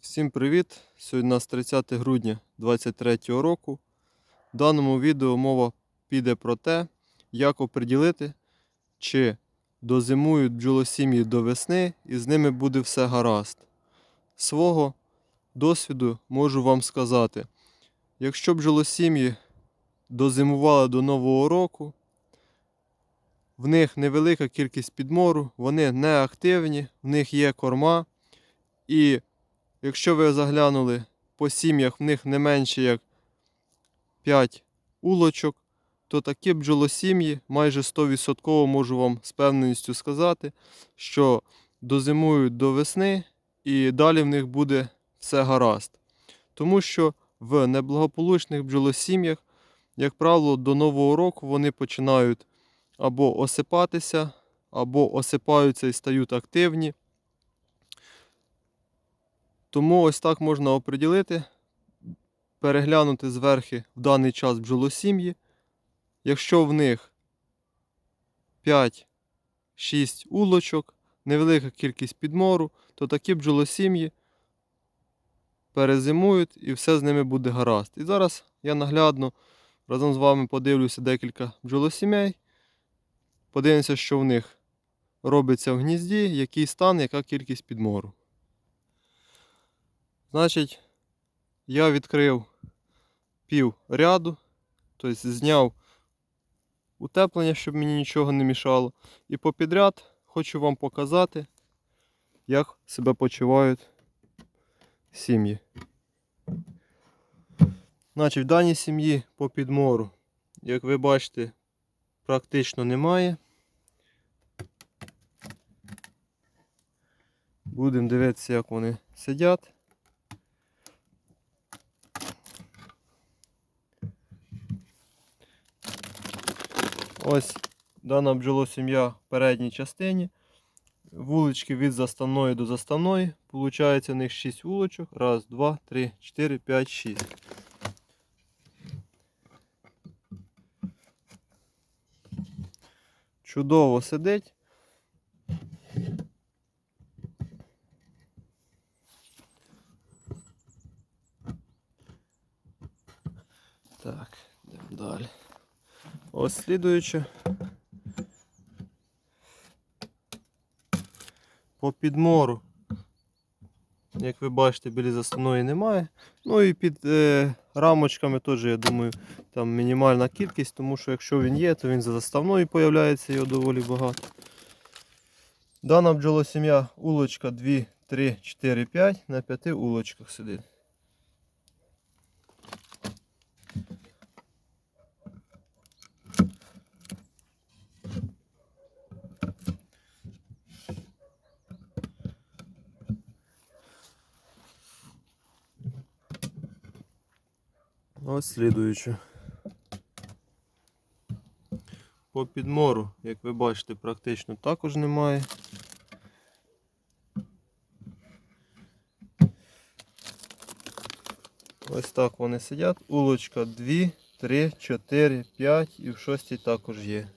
Всім привіт! Сьогодні у нас 30 грудня 2023 року. В даному відео мова піде про те, як оприділити, чи дозимують бджолосім'ї до весни і з ними буде все гаразд. Свого досвіду можу вам сказати, якщо бджолосім'ї дозимували до Нового року, в них невелика кількість підмору, вони не активні, в них є корма. І Якщо ви заглянули по сім'ях, в них не менше як 5 улочок, то такі бджолосім'ї майже 100% можу вам з певністю сказати, що дозимують до весни і далі в них буде все гаразд. Тому що в неблагополучних бджолосім'ях, як правило, до Нового року вони починають або осипатися, або осипаються і стають активні. Тому ось так можна оприділити, переглянути зверхи в даний час бджолосім'ї. Якщо в них 5-6 улочок, невелика кількість підмору, то такі бджолосім'ї перезимують і все з ними буде гаразд. І зараз я наглядно разом з вами подивлюся декілька бджолосімей. Подивимося, що в них робиться в гнізді, який стан, яка кількість підмору. Значить, я відкрив пів ряду, тобто зняв утеплення, щоб мені нічого не мішало. І попідряд хочу вам показати, як себе почувають сім'ї. Значить, в даній сім'ї по підмору, як ви бачите, практично немає. Будемо дивитися, як вони сидять. Ось дана бджолосім'я в передній частині. Вулички від заставної до заставної. Получається у них 6 вуличок. Раз, два, три, чотири, п'ять, шість. Чудово сидить. Так, йдемо далі. Ось слідуюче. По підмору. Як ви бачите, біля заставної немає. Ну і під е, рамочками теж, я думаю, там мінімальна кількість, тому що якщо він є, то він за заставною з'являється його доволі багато. Дана бджолосім'я улочка 2, 3, 4, 5 на 5 улочках сидить. Ось слідуюче. По підмору, як ви бачите, практично також немає. Ось так вони сидять. Улочка 2, 3, 4, 5 і в шостій також є.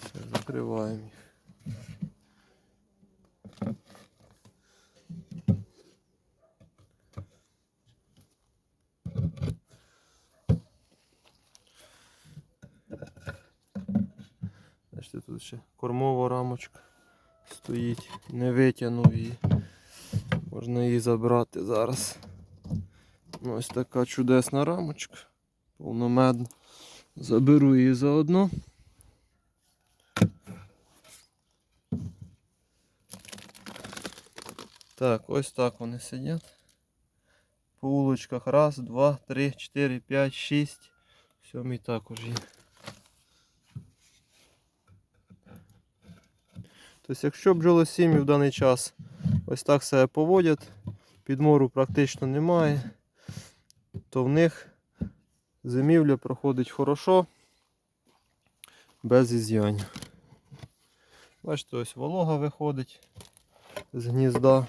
Все, закриваємо їх. Бачите, тут ще кормова рамочка стоїть, не витягнув її. Можна її забрати зараз. Ну, Ось така чудесна рамочка. Повномедна. Заберу її заодно. Так, ось так вони сидять. По вулочках. Раз, два, три, чотири, п'ять, шість. Сьомий також є. Тобто, якщо бджолосім'ї в даний час ось так себе поводять, підмору практично немає, то в них зимівля проходить хорошо, без із'янів. Бачите, ось волога виходить з гнізда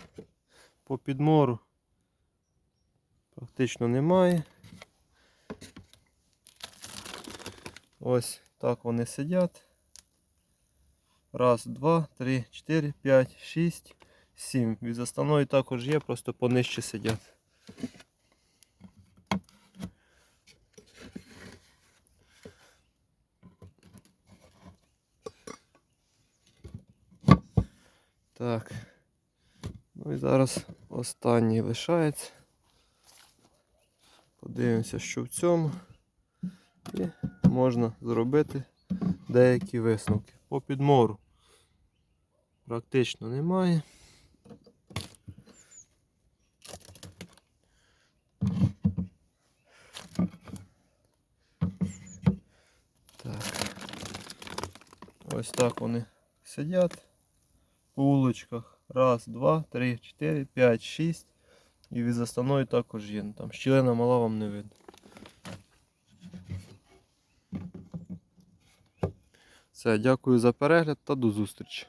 по підмору. Практично немає. Ось так вони сидять. Раз, два, три, чотири, п'ять, шість, 7. Від заставної також є, просто понижче сидять. Так. Ну і зараз останній лишається. Подивимося, що в цьому. І можна зробити деякі висновки. По підмору практично немає. Так. Ось так вони сидять по вуличках. Раз, два, три, чотири, п'ять, шість. І від заставної також є. Там щілина мала вам не видно. Все, дякую за перегляд та до зустрічі.